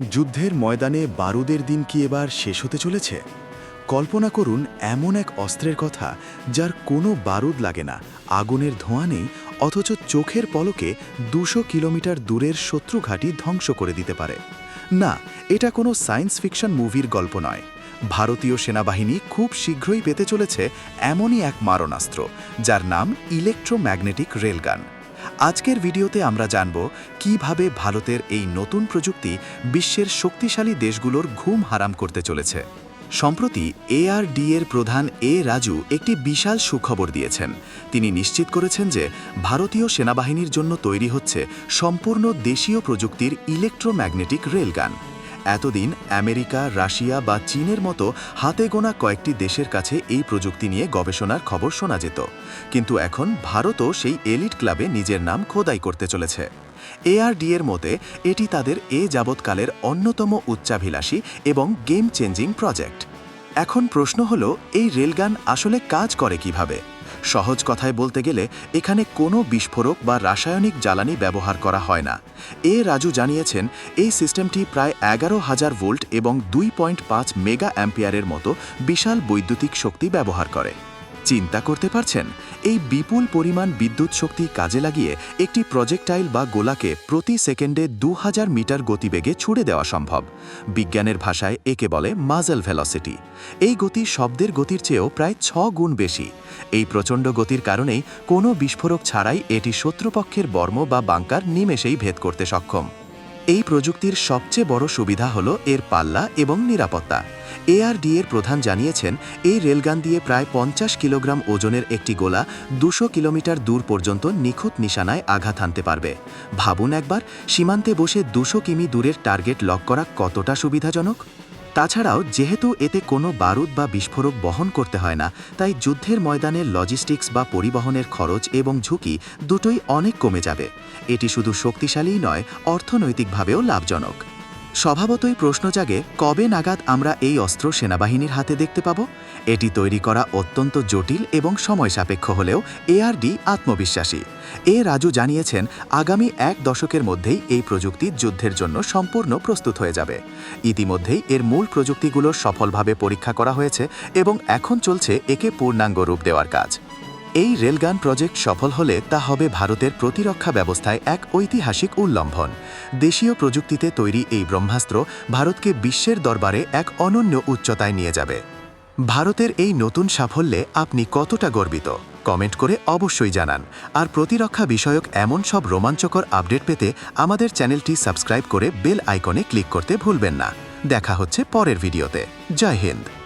যুদ্ধের ময়দানে বারুদের দিন কি এবার শেষ হতে চলেছে? কল্পনা করুন এমন এক অস্ত্রের কথা যার কোনো বারুদ লাগে না, আগুনের ধোঁয়া নেই, অথচ চোখের পলকে দুশো কিলোমিটার দূরের শত্রু ঘাঁটি ধ্বংস করে দিতে পারে। না, এটা কোনো সায়েন্স ফিকশন মুভির গল্প নয়। ভারতীয় সেনাবাহিনী খুব শীঘ্রই পেতে চলেছে এমনই এক মারণাস্ত্র, যার নাম ইলেকট্রোম্যাগনেটিক রেলগান। আজকের ভিডিওতে আমরা জানব কীভাবে ভারতের এই নতুন প্রযুক্তি বিশ্বের শক্তিশালী দেশগুলোর ঘুম হারাম করতে চলেছে। সম্প্রতি এআরডি এর প্রধান এ রাজু একটি বিশাল সুখবর দিয়েছেন। তিনি নিশ্চিত করেছেন যে ভারতীয় সেনাবাহিনীর জন্য তৈরি হচ্ছে সম্পূর্ণ দেশীয় প্রযুক্তির ইলেকট্রোম্যাগনেটিক রেলগান। এতদিন আমেরিকা, রাশিয়া বা চীনের মতো হাতে গোনা কয়েকটি দেশের কাছে এই প্রযুক্তি নিয়ে গবেষণার খবর শোনা যেত। কিন্তু এখন ভারতও সেই এলিট ক্লাবে নিজের নাম খোদাই করতে চলেছে। এআরডি এর মতে, এটি তাদের এ যাবৎকালের অন্যতম উচ্চাভিলাষী এবং গেম চেঞ্জিং প্রজেক্ট। এখন প্রশ্ন হল, এই রেলগান আসলে কাজ করে কীভাবে? সহজ কথায় বলতে গেলে, এখানে কোনো বিস্ফোরক বা রাসায়নিক জ্বালানি ব্যবহার করা হয় না। এ রাজু জানিয়েছেন, এই সিস্টেমটি প্রায় এগারো হাজার ভোল্ট এবং দুই পয়েন্ট পাঁচ মেগা অ্যাম্পিয়ারের মতো বিশাল বৈদ্যুতিক শক্তি ব্যবহার করে। চিন্তা করতে পারছেন? এই বিপুল পরিমাণ বিদ্যুৎ শক্তি কাজে লাগিয়ে একটি প্রজেক্টাইল বা গোলাকে প্রতি সেকেন্ডে দু হাজার মিটার গতিবেগে ছুড়ে দেওয়া সম্ভব। বিজ্ঞানের ভাষায় একে বলে মাজেল ভেলোসিটি। এই গতি শব্দের গতির চেয়েও প্রায় ছ গুণ বেশি। এই প্রচণ্ড গতির কারণেই কোনো বিস্ফোরক ছাড়াই এটি শত্রুপক্ষের বর্ম বা বাংকার নিমেষেই ভেদ করতে সক্ষম। এই প্রযুক্তির সবচেয়ে বড় সুবিধা হল এর পাল্লা এবং নিরাপত্তা। এআরডি এর প্রধান জানিয়েছেন, এই রেলগান দিয়ে প্রায় পঞ্চাশ কিলোগ্রাম ওজনের একটি গোলা দুশো কিলোমিটার দূর পর্যন্ত নিখুঁত নিশানায় আঘাত আনতে পারবে। ভাবুন একবার, সীমান্তে বসে দুশো কিমি দূরের টার্গেট লক করা কতটা সুবিধাজনক? তাছাড়াও, যেহেতু এতে কোনো বারুদ বা বিস্ফোরক বহন করতে হয় না, তাই যুদ্ধের ময়দানে লজিস্টিক্স বা পরিবহনের খরচ এবং ঝুঁকি দুটোই অনেক কমে যাবে। এটি শুধু শক্তিশালীই নয়, অর্থনৈতিকভাবেও লাভজনক। স্বভাবতই প্রশ্ন জাগে, কবে নাগাদ আমরা এই অস্ত্র সেনাবাহিনীর হাতে দেখতে পাব? এটি তৈরি করা অত্যন্ত জটিল এবং সময় সাপেক্ষ হলেও এআরডি আত্মবিশ্বাসী। এ রাজু জানিয়েছেন, আগামী এক দশকের মধ্যেই এই প্রযুক্তি যুদ্ধের জন্য সম্পূর্ণ প্রস্তুত হয়ে যাবে। ইতিমধ্যেই এর মূল প্রযুক্তিগুলো সফলভাবে পরীক্ষা করা হয়েছে এবং এখন চলছে একে পূর্ণাঙ্গ রূপ দেওয়ার কাজ। এই রেলগান প্রজেক্ট সফল হলে তা হবে ভারতের প্রতিরক্ষা ব্যবস্থায় এক ঐতিহাসিক উল্লম্ঘন। দেশীয় প্রযুক্তিতে তৈরি এই ব্রহ্মাস্ত্র ভারতকে বিশ্বের দরবারে এক অনন্য উচ্চতায় নিয়ে যাবে। ভারতের এই নতুন সাফল্যে আপনি কতটা গর্বিত? কমেন্ট করে অবশ্যই জানান। আর প্রতিরক্ষা বিষয়ক এমন সব রোমাঞ্চকর আপডেট পেতে আমাদের চ্যানেলটি সাবস্ক্রাইব করে বেল আইকনে ক্লিক করতে ভুলবেন না। দেখা হচ্ছে পরের ভিডিওতে। জয় হিন্দ।